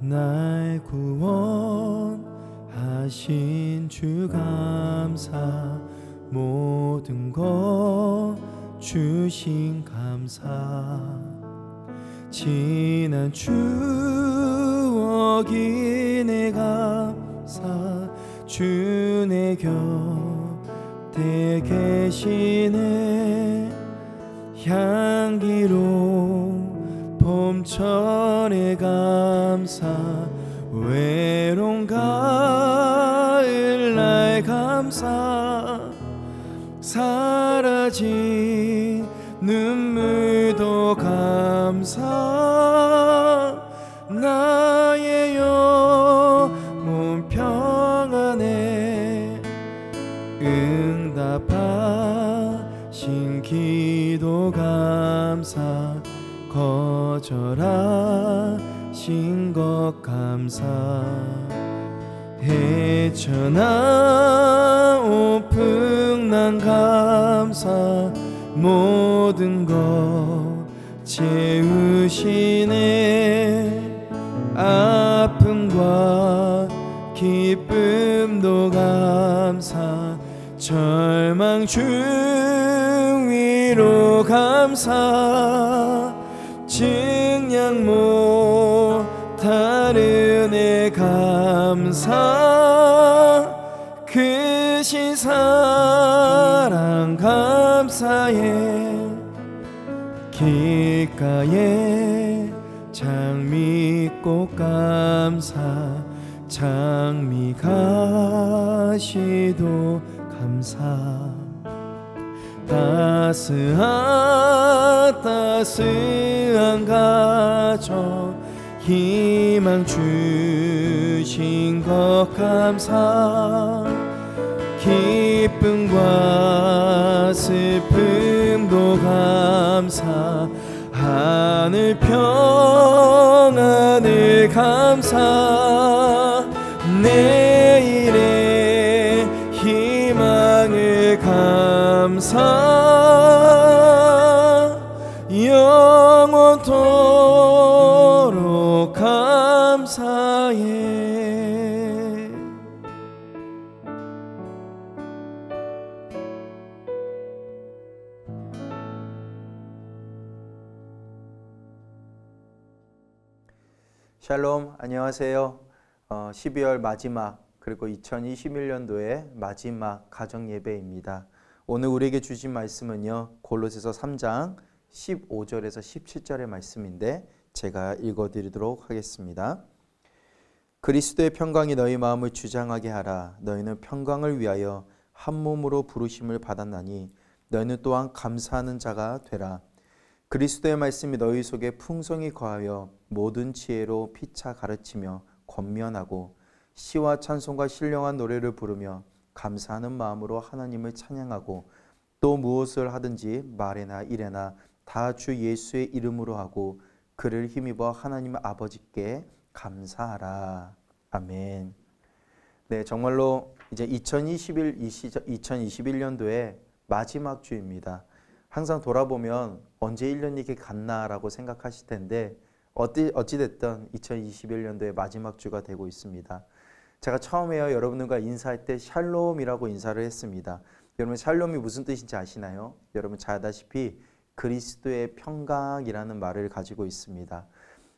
날 구원하신 주 감사 모든 것 주신 감사. 지난 추억이 내 감사 주 내 곁에 계시네. 향기로운 봄철의 감사 외로운 가을 날 감사. 사라진 눈물도 감사. 나 절하신 것 감사. 헤쳐나온 풍랑 감사. 모든 것 채우시네. 아픔과 기쁨도 감사. 절망 중 위로 감사 증량 못하는 애 감사. 크신 사랑 감사해. 길가에 장미꽃 감사. 장미 가시도 감사 따스한 따스한 가정 희망 주신 것 감사. 기쁨과 슬픔도 감사. 하늘 평안을 감사. 내 감사 영원토록 감사해 샬롬 안녕하세요. 어, 12월 마지막 그리고 2021년도의 마지막 가정 예배입니다. 오늘 우리에게 주신 말씀은요. 골로새서 3장 15절에서 17절의 말씀인데 제가 읽어 드리도록 하겠습니다. 그리스도의 평강이 너희 마음을 주장하게 하라. 너희는 평강을 위하여 한 몸으로 부르심을 받았나니 너희는 또한 감사하는 자가 되라. 그리스도의 말씀이 너희 속에 풍성히 거하여 모든 지혜로 피차 가르치며 권면하고 시와 찬송과 신령한 노래를 부르며 감사하는 마음으로 하나님을 찬양하고 또 무엇을 하든지 말에나 일에나 다 주 예수의 이름으로 하고 그를 힘입어 하나님 아버지께 감사하라. 아멘. 네, 정말로 이제 2021이 시절 2021년도의 마지막 주입니다. 항상 돌아보면 언제 1년이 이렇게 갔나라고 생각하실 텐데 어찌 어찌됐든 2021년도의 마지막 주가 되고 있습니다. 제가 처음에요 여러분들과 인사할 때 샬롬이라고 인사를 했습니다. 여러분 샬롬이 무슨 뜻인지 아시나요? 여러분 잘 아다시피 그리스도의 평강이라는 말을 가지고 있습니다.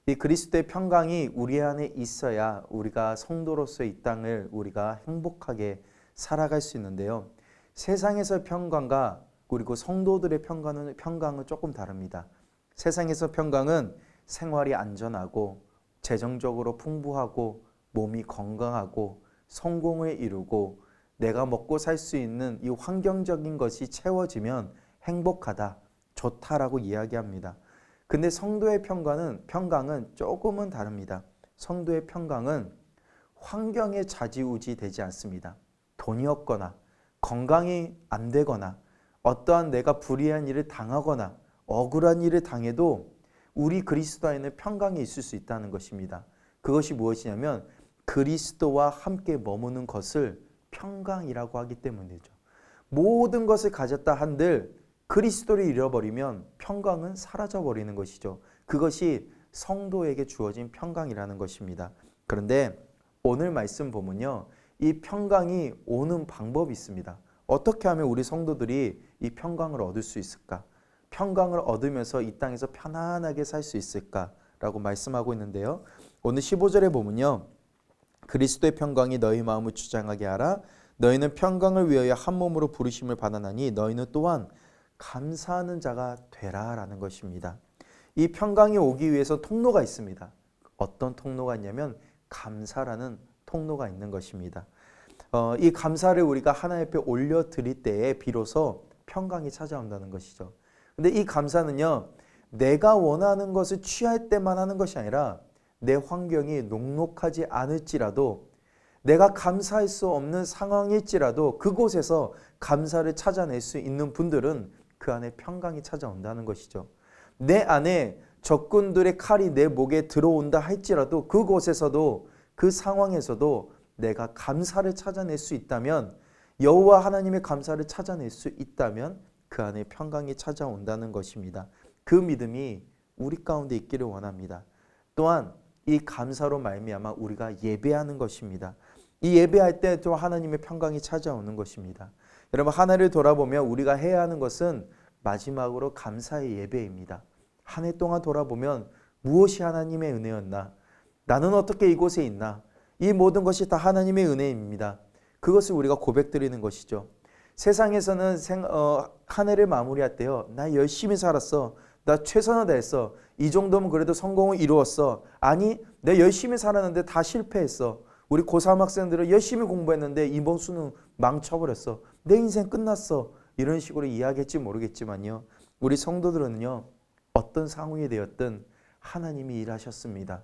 이 그리스도의 평강이 우리 안에 있어야 우리가 성도로서 이 땅을 우리가 행복하게 살아갈 수 있는데요. 세상에서 평강과 그리고 성도들의 평강은 평강은 조금 다릅니다. 세상에서 평강은 생활이 안전하고 재정적으로 풍부하고 몸이 건강하고 성공을 이루고 내가 먹고 살 수 있는 이 환경적인 것이 채워지면 행복하다, 좋다라고 이야기합니다. 근데 성도의 평강은 평강은 조금은 다릅니다. 성도의 평강은 환경에 좌지우지 되지 않습니다. 돈이 없거나 건강이 안 되거나 어떠한 내가 불의한 일을 당하거나 억울한 일을 당해도 우리 그리스도 안에는 평강이 있을 수 있다는 것입니다. 그것이 무엇이냐면 그리스도와 함께 머무는 것을 평강이라고 하기 때문이죠. 모든 것을 가졌다 한들 그리스도를 잃어버리면 평강은 사라져 버리는 것이죠. 그것이 성도에게 주어진 평강이라는 것입니다. 그런데 오늘 말씀 보면요. 이 평강이 오는 방법이 있습니다. 어떻게 하면 우리 성도들이 이 평강을 얻을 수 있을까? 평강을 얻으면서 이 땅에서 편안하게 살 수 있을까 라고 말씀하고 있는데요. 오늘 15절에 보면요. 그리스도의 평강이 너희 마음을 주장하게 하라. 너희는 평강을 위하여 한 몸으로 부르심을 받아나니 너희는 또한 감사하는 자가 되라라는 것입니다. 이 평강이 오기 위해서 통로가 있습니다. 어떤 통로가 있냐면 감사라는 통로가 있는 것입니다. 어, 이 감사를 우리가 하나님 앞에 올려 드릴 때에 비로소 평강이 찾아온다는 것이죠. 근데 이 감사는요. 내가 원하는 것을 취할 때만 하는 것이 아니라 내 환경이 녹록하지 않을지라도 내가 감사할 수 없는 상황일지라도 그곳에서 감사를 찾아낼 수 있는 분들은 그 안에 평강이 찾아온다는 것이죠. 내 안에 적군들의 칼이 내 목에 들어온다 할지라도 그곳에서도 그 상황에서도 내가 감사를 찾아낼 수 있다면 여호와 하나님의 감사를 찾아낼 수 있다면 그 안에 평강이 찾아온다는 것입니다. 그 믿음이 우리 가운데 있기를 원합니다. 또한 이 감사로 말미암아 우리가 예배하는 것입니다. 이 예배할 때 또 하나님의 평강이 찾아오는 것입니다. 여러분 하나를 돌아보면 우리가 해야 하는 것은 마지막으로 감사의 예배입니다. 한 해 동안 돌아보면 무엇이 하나님의 은혜였나? 나는 어떻게 이곳에 있나? 이 모든 것이 다 하나님의 은혜입니다. 그것을 우리가 고백드리는 것이죠. 세상에서는 생, 어, 한 해를 마무리할 때요. 나 열심히 살았어. 나 최선을 다했어. 이 정도면 그래도 성공을 이루었어. 아니, 내가 열심히 살았는데 다 실패했어. 우리 고3 학생들은 열심히 공부했는데 이번 수능 망쳐버렸어. 내 인생 끝났어. 이런 식으로 이야기했지 모르겠지만요. 우리 성도들은요. 어떤 상황이 되었든 하나님이 일하셨습니다.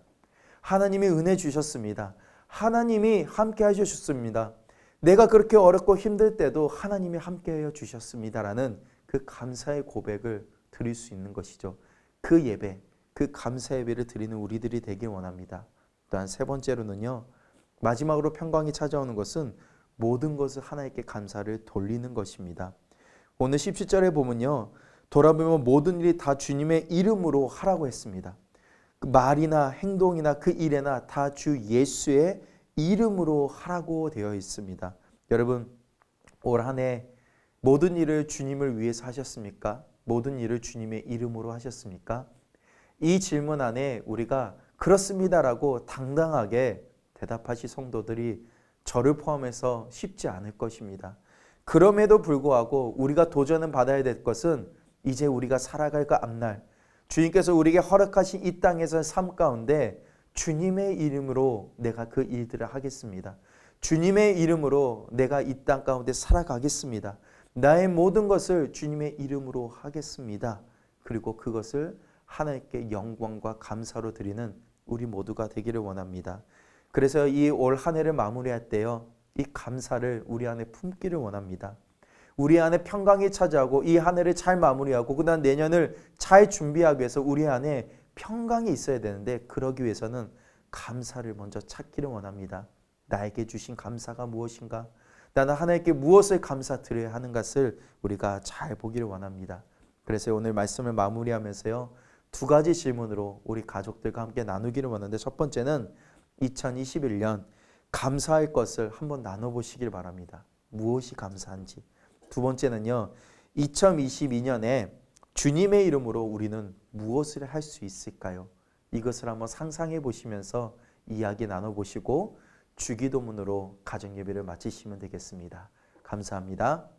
하나님이 은혜 주셨습니다. 하나님이 함께 하셨습니다. 내가 그렇게 어렵고 힘들 때도 하나님이 함께하여 주셨습니다라는 그 감사의 고백을 드릴 수 있는 것이죠. 그 예배, 그 감사 예배를 드리는 우리들이 되길 원합니다. 또한 세 번째로는요. 마지막으로 평강이 찾아오는 것은 모든 것을 하나님께 감사를 돌리는 것입니다. 오늘 17절에 보면요. 돌아보면 모든 일이 다 주님의 이름으로 하라고 했습니다. 그 말이나 행동이나 그 일에나 다 주 예수의 이름으로 하라고 되어 있습니다. 여러분 올 한해 모든 일을 주님을 위해서 하셨습니까? 모든 일을 주님의 이름으로 하셨습니까? 이 질문 안에 우리가 그렇습니다라고 당당하게 대답하시 성도들이 저를 포함해서 쉽지 않을 것입니다. 그럼에도 불구하고 우리가 도전은 받아야 될 것은 이제 우리가 살아갈 그 앞날 주님께서 우리에게 허락하신 이 땅에서 삶 가운데 주님의 이름으로 내가 그 일들을 하겠습니다. 주님의 이름으로 내가 이 땅 가운데 살아가겠습니다. 나의 모든 것을 주님의 이름으로 하겠습니다. 그리고 그것을 하나님께 영광과 감사로 드리는 우리 모두가 되기를 원합니다. 그래서 이 올 한 해를 마무리할 때요. 이 감사를 우리 안에 품기를 원합니다. 우리 안에 평강이 차지하고 이 한 해를 잘 마무리하고 그다음 내년을 잘 준비하기 위해서 우리 안에 평강이 있어야 되는데 그러기 위해서는 감사를 먼저 찾기를 원합니다. 나에게 주신 감사가 무엇인가? 나는 하나님께 무엇을 감사드려야 하는 것을 우리가 잘 보기를 원합니다. 그래서 오늘 말씀을 마무리하면서요. 두 가지 질문으로 우리 가족들과 함께 나누기를 원하는데 첫 번째는 2021년 감사할 것을 한번 나눠보시길 바랍니다. 무엇이 감사한지. 두 번째는요, 2022년에 주님의 이름으로 우리는 무엇을 할 수 있을까요? 이것을 한번 상상해 보시면서 이야기 나눠보시고 주기도문으로 가정 예배를 마치시면 되겠습니다. 감사합니다.